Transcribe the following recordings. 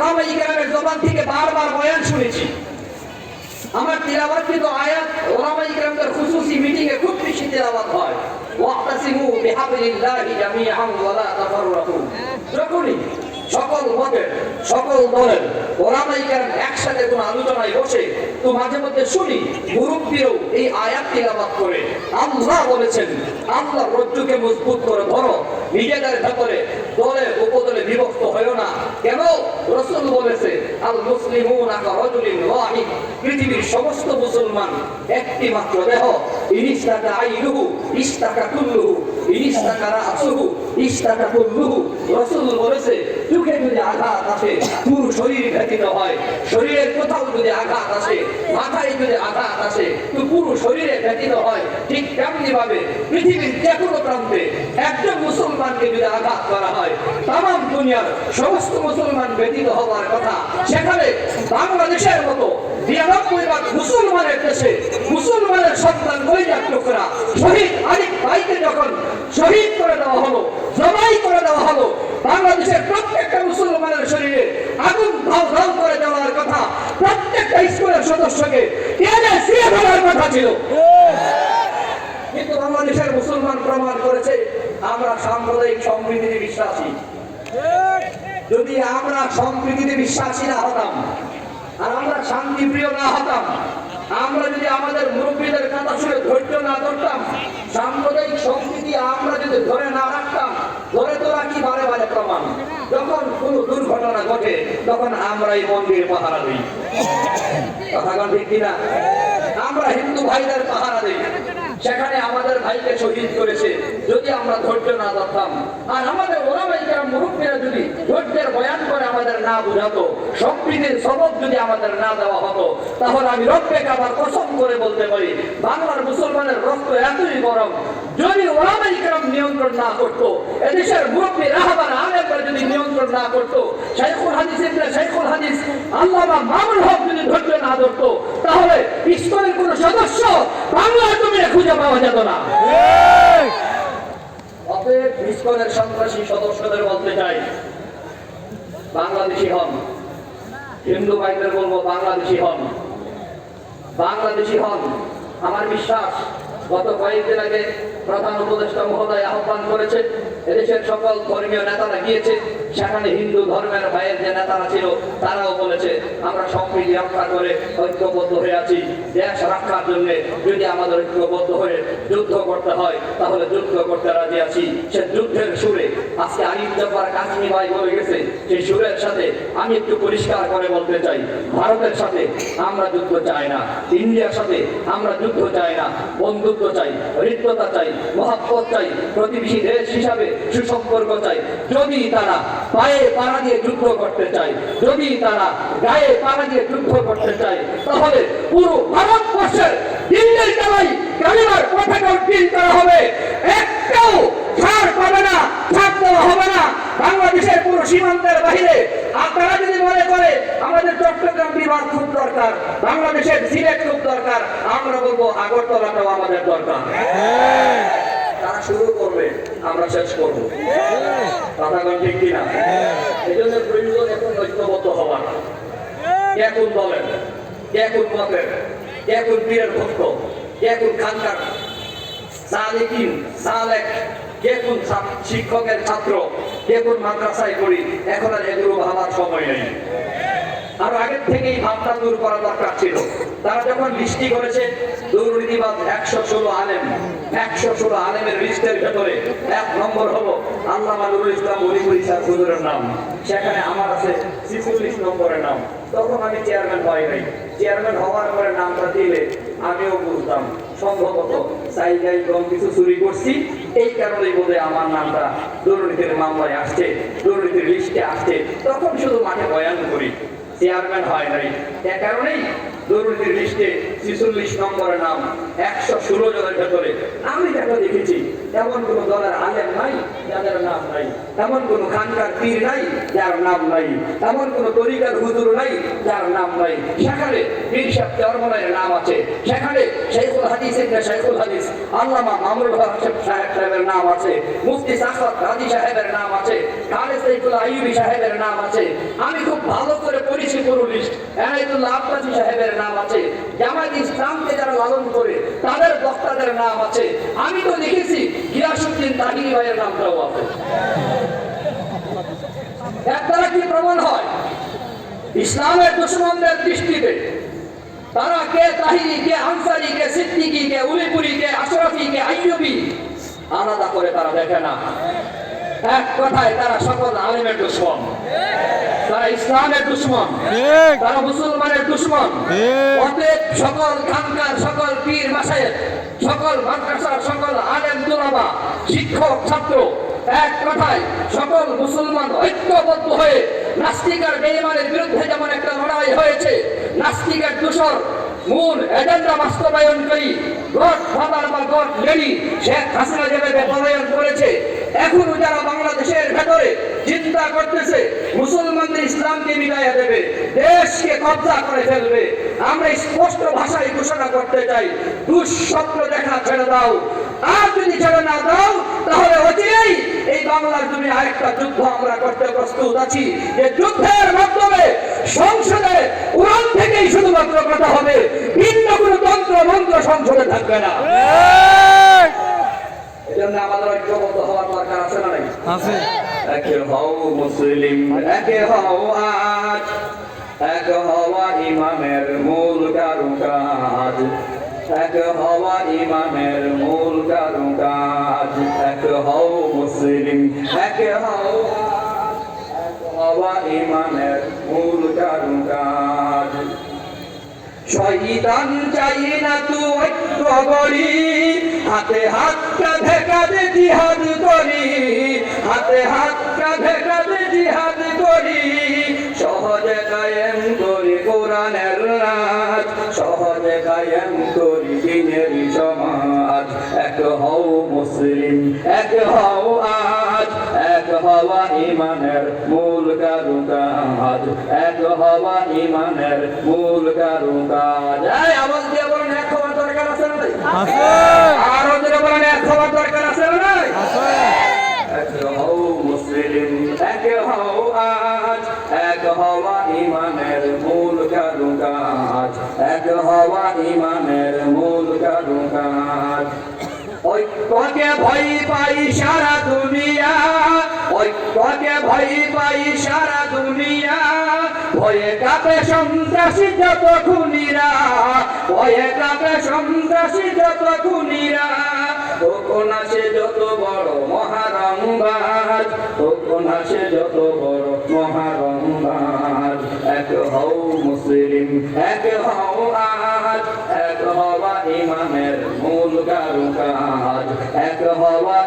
ওলামা ইকরামের জবান থেকে বারবার বয়ান শুনেছি। আমার তিলাবাতকৃত আয়াত ওলামা ইকরামদের খুশুসি মিটিং এ খুব বেশি তিলাবাত হয়। ওয়াক্তাসিমু বিহাবলিল্লাহি জামিআন ওয়া লা তাফাররাকু। যখনই সকল মতের সকল দলের ওলামা ইকরাম একসাথে কোন আলোচনায় বসে তো মাঝে মধ্যে শুনি, মুরব্বীরাও এই আয়াত তিলাবাত করে। আল্লাহ বলেছেন, আল্লাহ রজ্জুকে মজবুত করে ধরো, নিজেদের ভেতরে দলে উপদলে বিভক্ত হয়েও না। কেন? রসুল বলেছে আল মুসলিমুন পৃথিবীর সমস্ত মুসলমান একটি মাত্র দেহ। ইনিস্তাকা আইরুহু ইস্তাকা কুল্লুহু ইনিস্তাকা রাসুহু ইস্তাকা কুল্লুহু। রসুল বলেছে চোখে যদি আঘাত আসে, পুরো শরীর ব্যথিত হয়। শরীরের কোথাও যদি আঘাত আসে, মাথায় যদি আঘাত আসে, তো পুরো শরীরে ব্যথিত হয়। ঠিক তেমনি ভাবে পৃথিবীর যে কোনো প্রান্তে একজন মুসলমানকে যদি আঘাত করা হয় তাম দুনিয়ার সমস্ত মুসলমান ব্যতীত হওয়ার কথা সেখানে বাংলাদেশের মতো বিরানব্বই ভাগ মুসলমানের দেশে মুসলমানের সন্তান কইজার টুকরা শহীদ আলিফ ভাইকে যখন শহীদ করে দেওয়া হলো, জবাই করে দেওয়া হলো বাংলাদেশের প্রত্যেকটা মুসলমানের শরীরে ধাও করে দেওয়ার কথা প্রত্যেকটা স্কুলের সদস্যকে কথা ছিল। কিন্তু বাংলাদেশের মুসলমান প্রমাণ করেছে, আমরা সাম্প্রদায়িক সম্প্রীতিতে বিশ্বাসী। যদি আমরা সম্প্রীতিতে বিশ্বাসী না হতাম, আর আমরা শান্তিপ্রিয় না হতাম, আমরা যদি আমাদের মুরব্বীদের কথা শুনে ধৈর্য না ধরতাম, সাম্প্রদায়িক সম্প্রীতি আমরা যদি ধরে না রাখতাম, ধরে তো রাখি বারে বারে প্রমাণ। যখন কোনো দুর্ঘটনা ঘটে, তখন আমরা এই মন্দিরে পাহারা দিই। কথা ঠিক কিনা? আমরা হিন্দু ভাইদের পাহারা দিই। সেখানে আমাদের ভাইকে শহীদ করেছে। যদি আমরা ধৈর্য না ধরতাম, আর আমাদের ওরামাইকার মুরব্বীরা যদি ধৈর্যের বয়ান করে আমাদের না বুঝাতো, সম্প্রীতির সবক যদি আমাদের না দেওয়া হতো, তাহলে আমি রক্তে আবার কসম করে বলতে পারি, বাংলার মুসলমানের রক্ত এতই গরম। যদি ওলামাইকার নিয়ন্ত্রণ না করতো, এদেশের মুরব্বী রাহাবার যদি নিয়ন্ত্রণ না করতো, শাইখুল হাদিস শাইখুল হাদিস, আল্লামা মামুল হক যদি ধৈর্য না ধরতো, তাহলে ইসলামের কোন সদস্য বাংলার জমিনে খুঁজে পাওয়া যেত না। ইসকনের বাংলাদেশি হন। আমার বিশ্বাস, গত কয়েকদিন আগে প্রধান উপদেষ্টা মহোদয় আহ্বান করেছে, এদেশের সকল ধর্মীয় নেতারা গিয়েছে, সেখানে হিন্দু ধর্মের ভাইয়ের যে নেতারা ছিল, তারাও বলেছে, আমরা সম্প্রীতি রক্ষা করে ঐক্যবদ্ধ হয়ে আছি। দেশ রক্ষার জন্য যদি আমাদের ঐক্যবদ্ধ হয়ে যুদ্ধ করতে হয়, তাহলে যুদ্ধ করতে রাজি আছি। সে যুদ্ধের সুরে, আজকে আরিফ জব্বার কাশ্মী ভাই বলে গেছে, সেই সুরের সাথে আমি একটু পরিষ্কার করে বলতে চাই। ভারতের সাথে আমরা যুদ্ধ চাই না, ইন্ডিয়ার সাথে আমরা যুদ্ধ চাই না, বন্ধুত্ব চাই হৃদ্যতা চাই। মহাব্বত চাই, প্রতিবেশী দেশ হিসাবে সুসম্পর্ক চাই। যদি তারা পায়ে পাড়া দিয়ে যুদ্ধ করতে চায়, যদি তারা গায়ে পাড়া দিয়ে যুদ্ধ করতে চায়, তাহলে পুরো ভারতবর্ষের দিল্লির কালিমার পতাকা করা হবে। একটাও ছাড় পাবে না, ছাড় দেওয়া হবে না। বাংলাদেশের পুরো সীমান্তের বাহিরে আপনারা যদি মনে করে বিভাগ খুব দরকার, বাংলাদেশের সিলেট খুব দরকার, আমরা বলব আগরতলাটাও আমাদের দরকার। তারা শুরু করবে, আমরা শেষ করব। ঠিক কিনা? এই জন্য প্রয়োজন এখন ঐক্যবদ্ধ হওয়ার। কে কোন দলের? কে কোন মতের? কে কোন পীরের ভক্ত? কে কোন খানকার? সালেক কে কোন শিক্ষকের ছাত্র? কে কোন মাদ্রাসায় পড়ি? এখন আর এগুলো ভাবার সময় নেই। আর আগের থেকেই ভাবনা দূর করা দরকার ছিল। তারা যখন লিস্টি করেছে, দুর্নীতিবাদ একশো ষোলো আলেম, একশো ষোলো আলেমের লিস্টের ভেতরে এক নম্বর হলো নুরুল ইসলাম অলিপুর হুজুরের নাম। সেখানে আমার আছে নম্বরের নাম। তখন আমি চেয়ারম্যান হই নাই। চেয়ারম্যান হওয়ার পরে নামটা দিলে আমিও বুঝতাম। সম্ভবত সাইগাই কম কিছু চুরি করছি, এই কারণেই বোধ আমার নামটা দুর্নীতির মামলায় আসছে, দুর্নীতির লিস্টে আসছে। তখন শুধু মাঠে বয়ান করি। চেয়ারম্যান হয় নাই এ কারণেই দুর্নীতির নম্বরের নাম, একশো ষোলো জনের ভেতরে। আমি দেখা দেখেছি, এমন কোন দলের আলেম নাই, যাদের নাম নাই। এমন কোন খানকার পীর নাই, যার নাম নাই। এমন তরিকার হুজুর নাই, যার নাম নাই। সেখানে পীর সাহেব চরমনের নাম আছে। সেখানে শেখুল হাদিস শেখুল হাদিস, আল্লামা হক সাহেব সাহেবের নাম আছে। মুফতি সাহেবের নাম আছে। সাইফুল আইয়ুবী সাহেবের নাম আছে। আমি খুব ভালো করে পড়েছি পুরো এনায়তুল্লাহ আব্বাসী সাহেবের নাম আছে। জামায়াত ইসলামকে যারা লালন করে, তাদের বক্তাদের নাম আছে। আমি তো লিখেছি গিয়াসুদ্দিন তাহিনী ভাইয়ের নামটাও আছে। দ্বারা কি প্রমাণ হয়? ইসলামের দুশ্মনদের দৃষ্টিতে। তারা কে তাহিরি, কে আনসারি, কে সিদ্দিকি, কে উলিপুরি, কে আশরাফি, কে আইয়ুবি, আলাদা করে তারা দেখে না। এক কথায় তারা সকল আলিমের দুশ্মন। তারা ইসলামের দুশ্মন তারা মুসলমানের দুশ্মন। অতএব সকল খানকার সকল পীর মাসায়ের সকল মাদ্রাসার সকল আলেম তুলাবা শিক্ষক ছাত্র এক কথায় সকল মুসলমান ঐক্যবদ্ধ হয়ে নাস্তিকার বেইমানের বিরুদ্ধে যেমন একটা লড়াই হয়েছে নাস্তিকের দূষর মূল এজেন্ডা বাস্তবায়নকারী গড ফাদার বা গড লেডি শেখ হাসিনা যেভাবে পলায়ন করেছে এখনও যারা বাংলাদেশের ভেতরে চিন্তা করতেছে মুসলমানদের ইসলামকে বিদায় দেবে দেশকে কবজা করে ফেলবে। আমরা স্পষ্ট ভাষায় ঘোষণা করতে চাই দুঃস্বপ্ন দেখা ছেড়ে দাও। আর যদি ছেড়ে না দাও তাহলে অচিরেই এই বাংলার জমি আরেকটা যুদ্ধ আমরা করতে প্রস্তুত আছি। যে যুদ্ধের মাধ্যমে সংসদে কোরআন থেকেই শুধুমাত্র কথা হবে ভিন্ন কোনো তন্ত্র মন্ত্র সংসদে থাকবে না। ঠিক। এজন্য আমাদের ঐক্যবদ্ধ হওয়ার দরকার আছে না নাই? আছে। একে হও মুসলিম, একে হও আজ, এক হওয়া ইমামের মূল কারুকাজ। এক হওয়া ইমামের মূল কারুকাজ। এক হও মুসলিম, এক হও হওয়া ইমামের মূল কারুকাজ। চাই না হাতে হাত কাঁধে কাঁধে জিহাদ করি। হাতে হাত কাঁধে কাঁধে জিহাদ করি। সহজে কায়েম করি কোরআনের রাজ সহজে কায়েম করি দিনের সমাজ। এক হও মুসলিম, এক হও এক হওয়া ইমানের মূল কারুকাজ। এক হওয়া ইমানের মূল কারুকাজ। এই আওয়াজ দিয়ে বলেন এক হওয়ার দরকার আছে না নাই? আছে। আরও জোরে বলেন এক হওয়ার দরকার আছে না আছে। এক হও মুসলিম এক হও আজ। এক হওয়া ইমানের মূল কারুকাজ। এক হওয়া ইমানের মূল কারুকাজ। ঐক্যকে ভয় পাই সারা দুনিয়া। ঐক্যকে ভয় পাই সারা দুনিয়া। ভয়ে কাপে সন্ত্রাসী যত খুনিরা। ভয়ে কাপে সন্ত্রাসী যত খুনিরা। আসে যত বড় মহারংবাজ তখন আসে যত বড় মহারংবাজ এক হও মুসলিম, এক হও এক হওয়া মূল কারুকাজ এক হওয়া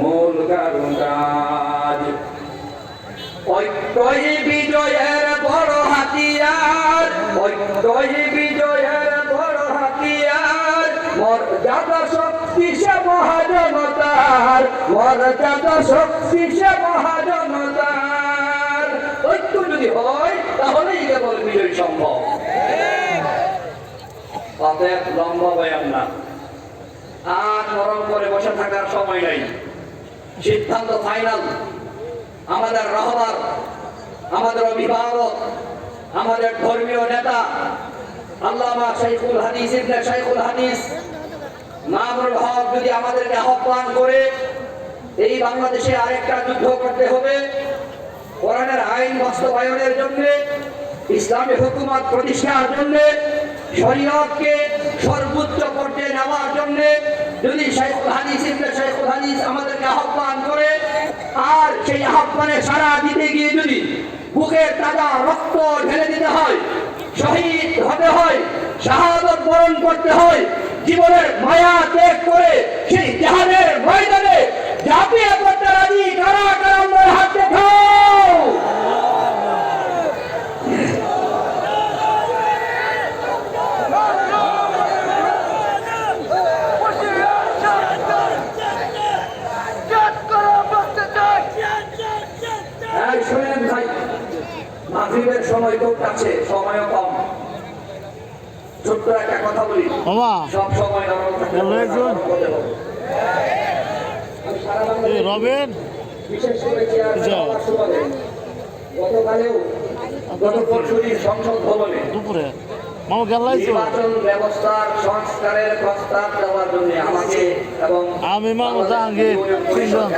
মূল কারুকাজ ঐক্যই বিজয়ের বড় হাতিয়ার বিজয়ের বড় হাতিয়ার। মর্যাদা শক্তি সে মহাজনতার, মর্যাদা শক্তি সে মহাজনতার। অতএব লম্বা বয়ান না। আর নরম করে বসে থাকার সময় নাই। সিদ্ধান্ত ফাইনাল আমাদের রহবার, আমাদের অভিভাবক, আমাদের ধর্মীয় নেতা, আল্লামা শাইখুল হাদিস ইবনে শাইখুল হাদিস, মামুনুল হক যদি আমাদেরকে আহ্বান করে, এই বাংলাদেশে আরেকটা যুদ্ধ করতে হবে, কোরআনের আইন বাস্তবায়নের জন্য, ইসলামী হুকুমত প্রতিষ্ঠার জন্য শরীয়তকে সর্বোচ্চ পর্যায়ে নেওয়ার জন্য যদি শাইখুল হাদিস ইবনে শাইখুল হাদিস আমাদেরকে আহ্বান করে, আর সেই আহ্বানে সাড়া দিতে গিয়ে যদি বুকের তাজা রক্ত ঢেলে দিতে হয়, শহীদ হতে হয়, শাহাদত বরণ করতে হয়, জীবনের মায়া ত্যাগ করে সেই জাহানের ময়দানে ঝাঁপিয়ে পড়তে রাজি কারা কারা সময়ও কম। ছোট্ট একটা কথা বলি। সব সময় রবেন বিশেষ করে গতকালেও গত সংসদ ভবনে। দুপুরে। মামা ব্যবস্থার সংস্কারের প্রস্তাব জন্য আমাকে এবং আমি মামা জাহাঙ্গীর, তিনজন।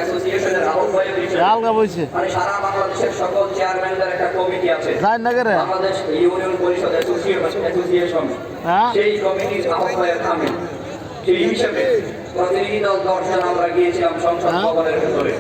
আলগা বইছে। মানে সারা বাংলাদেশের সকল চেয়ারম্যানদের একটা কমিটি আছে। যাই না Bangladesh union Parishad association association হ্যাঁ? সেই কমিটির আহ্বায়ক আমি। সেই হিসেবে প্রতিনিধি দল দর্শন আমরা গিয়েছিলাম সংসদ হ্যাঁ। ভবনের ভেতরে।